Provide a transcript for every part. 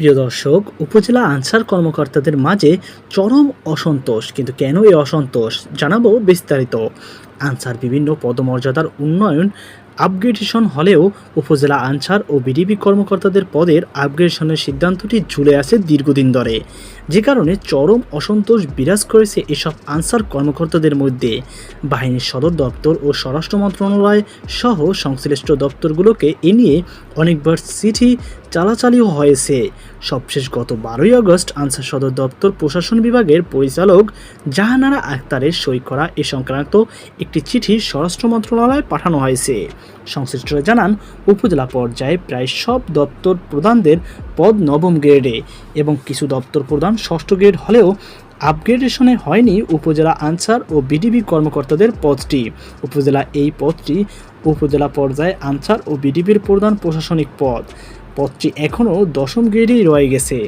প্রিয় দর্শক, উপজেলা আনসার কর্মকর্তাদের মাঝে চরম অসন্তোষ। কিন্তু কেন এই অসন্তোষ? জানাব বিস্তারিত। আনসার বিভিন্ন পদমর্যাদার উন্নয়ন আপগ্রেডেশন হলেও উপজেলা আনসার ও বিডিবি কর্মকর্তাদের পদের আপগ্রেডেশনের সিদ্ধান্তটি ঝুলে আছে দীর্ঘদিন ধরে। যে কারণে চরম অসন্তোষ বিরাজ করেছে এসব আনসার কর্মকর্তাদের মধ্যে। বাহিনীর সদর দপ্তর ও স্বরাষ্ট্র মন্ত্রণালয় সহ সংশ্লিষ্ট দপ্তরগুলোকে এ নিয়ে অনেকবার চিঠি চালাচালিও হয়েছে। সবশেষ গত বারোই আগস্ট আনসার সদর দপ্তর প্রশাসন বিভাগের পরিচালক জাহানারা আক্তারের সই করা এ সংক্রান্ত একটি চিঠি স্বরাষ্ট্র মন্ত্রণালয়ে পাঠানো হয়েছে। সংশ্লিষ্টরা জানান, উপজেলা পর্যায়ে প্রায় সব দপ্তর প্রধানদের পদ নবম গ্রেডে এবং কিছু দপ্তর প্রধান ষষ্ঠ গ্রেড হলেও আপগ্রেডেশনে হয়নি উপজেলা আনসার ও বিডিবি কর্মকর্তাদের পদটি। উপজেলা এই পদটি উপজেলা পর্যায়ে আনসার ও বিডিবির প্রধান প্রশাসনিক পদ। পদটি এখনও দশম গ্রেডেই রয়ে গেছে।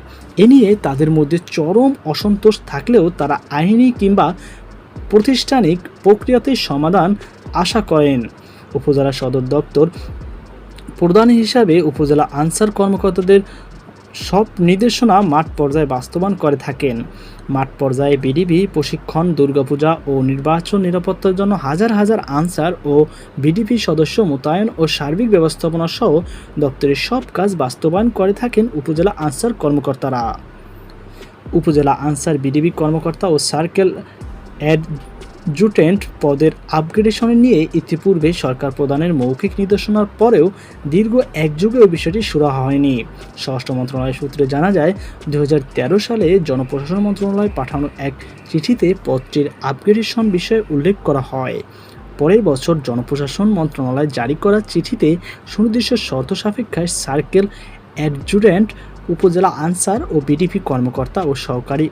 এ নিয়ে তাদের মধ্যে চরম অসন্তোষ থাকলেও তারা আইনি কিংবা প্রতিষ্ঠানিক প্রক্রিয়াতে সমাধান আশা করেন। উপজেলা সদর দপ্তর। প্রধান হিসাবে উপজেলা আনসার কর্মকর্তাদের সব নির্দেশনা মাঠ পর্যায়ে বাস্তবায়ন করে থাকেন। মাঠ পর্যায়ে বিডিবি, প্রশিক্ষণ, দুর্গাপূজা ও নির্বাচন নিরাপত্তার জন্য হাজার হাজার আনসার ও বিডিপি সদস্য মোতায়েন ও সার্বিক ব্যবস্থাপনা সহ দপ্তরের সব কাজ বাস্তবায়ন করে থাকেন উপজেলা আনসার কর্মকর্তারা। উপজেলা আনসার, বিডিবি কর্মকর্তা ও সার্কেল অ্যাডজুটেন্ট পদের আপগ্রেডেশন নিয়ে ইতিপূর্বে সরকার প্রদানের মৌখিক নির্দেশনার পরেও দীর্ঘ এক যুগেও বিষয়টি সুরাহা হয়নি। স্বরাষ্ট্র মন্ত্রণালয় সূত্রে জানা যায় দু হাজার তেরো সালে জনপ্রশাসন মন্ত্রণালয় পাঠানো এক চিঠিতে পদটির আপগ্রেডেশন বিষয়ে উল্লেখ করা হয়। পরের বছর জনপ্রশাসন মন্ত্রণালয় জারি করা চিঠিতে সুনির্দিষ্ট শর্ত সাপেক্ষে সার্কেল অ্যাডজুটেন্ট, উপজেলা আনসার ও বিডিপি কর্মকর্তা ও সহকারী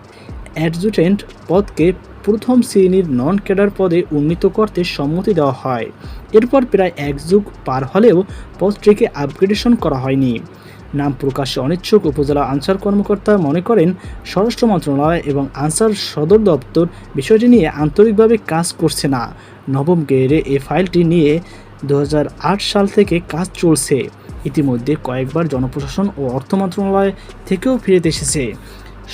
অ্যাডজুটেন্ট পদকে প্রথম শ্রেণির নন ক্যাডার পদে উন্নীত করতে সম্মতি দেওয়া হয়। এরপর প্রায় এক যুগ পার হলেও পদটিকে আপগ্রেডেশন করা হয়নি। নাম প্রকাশে অনিচ্ছুক উপজেলা আনসার কর্মকর্তা মনে করেন, স্বরাষ্ট্র মন্ত্রণালয় এবং আনসার সদর দপ্তর বিষয়টি নিয়ে আন্তরিকভাবে কাজ করছে না। নবম গ্রেডে এ ফাইলটি নিয়ে দু হাজার আট সাল থেকে কাজ চলছে। ইতিমধ্যে কয়েকবার জনপ্রশাসন ও অর্থ মন্ত্রণালয় থেকেও ফিরে এসেছে।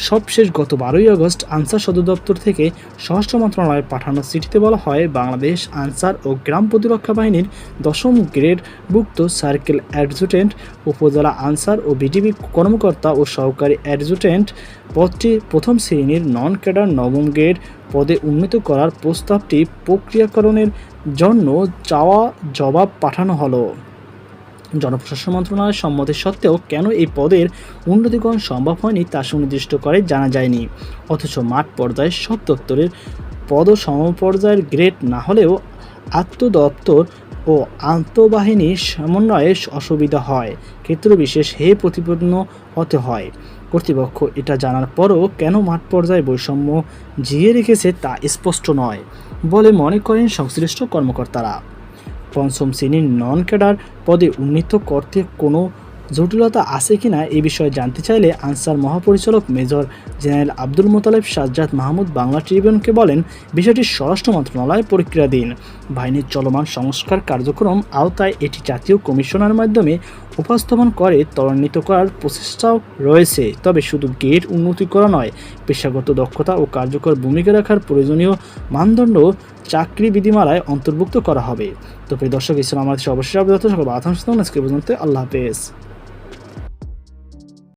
সবশেষ গত বারোই আগস্ট আনসার সদর দপ্তর থেকে স্বরাষ্ট্র মন্ত্রণালয়ে পাঠানো চিঠিতে বলা হয়, বাংলাদেশ আনসার ও গ্রাম প্রতিরক্ষা বাহিনীর দশম গ্রেড গ্রেডভুক্ত সার্কেল অ্যাডজুটেন্ট, উপজেলা আনসার ও বিডিবি কর্মকর্তা ও সহকারী অ্যাডজুটেন্ট পদটি প্রথম শ্রেণির নন ক্যাডার নবম গ্রেড পদে উন্নীত করার প্রস্তাবটি প্রক্রিয়াকরণের জন্য চাওয়া জবাব পাঠানো হলো। জনপ্রশাসন মন্ত্রণালয়ের সম্মতি সত্ত্বেও কেন এই পদের উন্নতিকরণ সম্ভব হয়নি তা সুনির্দিষ্ট করে জানা যায়নি। অথচ মাঠ পর্যায়ে সব দপ্তরের পদ সমপর্যায়ের গ্রেড না হলেও আত্মদপ্তর ও আন্তঃবাহিনী সমন্বয়ে অসুবিধা হয়। ক্ষেত্র বিশেষ হে প্রতিপন্ন হতে হয়। কর্তৃপক্ষ এটা জানার পরও কেন মাঠ পর্যায়ে বৈষম্য জিয়ে রেখেছে তা স্পষ্ট নয় বলে মনে করেন সংশ্লিষ্ট কর্মকর্তারা। পঞ্চম শ্রেণির নন ক্যাডার পদে উন্নীত করতে কোনো জটিলতা আছে কিনা এ বিষয়ে জানতে চাইলে আনসার মহাপরিচালক মেজর জেনারেল আব্দুল মোতালেব সাজ্জাদ মাহমুদ বাংলা ট্রিবিউনকে বলেন, বিষয়টি স্বরাষ্ট্র মন্ত্রণালয় প্রক্রিয়াধীন বাহিনীর চলমান সংস্কার কার্যক্রম আওতায় এটি জাতীয় কমিশনের মাধ্যমে উপস্থাপন করে ত্বরান্বিত করার প্রচেষ্টাও রয়েছে। তবে শুধু গেট উন্নতি করা নয়, পেশাগত দক্ষতা ও কার্যকর ভূমিকা রাখার প্রয়োজনীয় মানদণ্ড চাকরি বিধিমালায় অন্তর্ভুক্ত করা হবে। তো প্রিয় দর্শক ইসলাম আমাদের অবশ্যই আবেদন সকল আতঙ্ক আজকে পর্যন্ত আল্লাহ হাফেজ।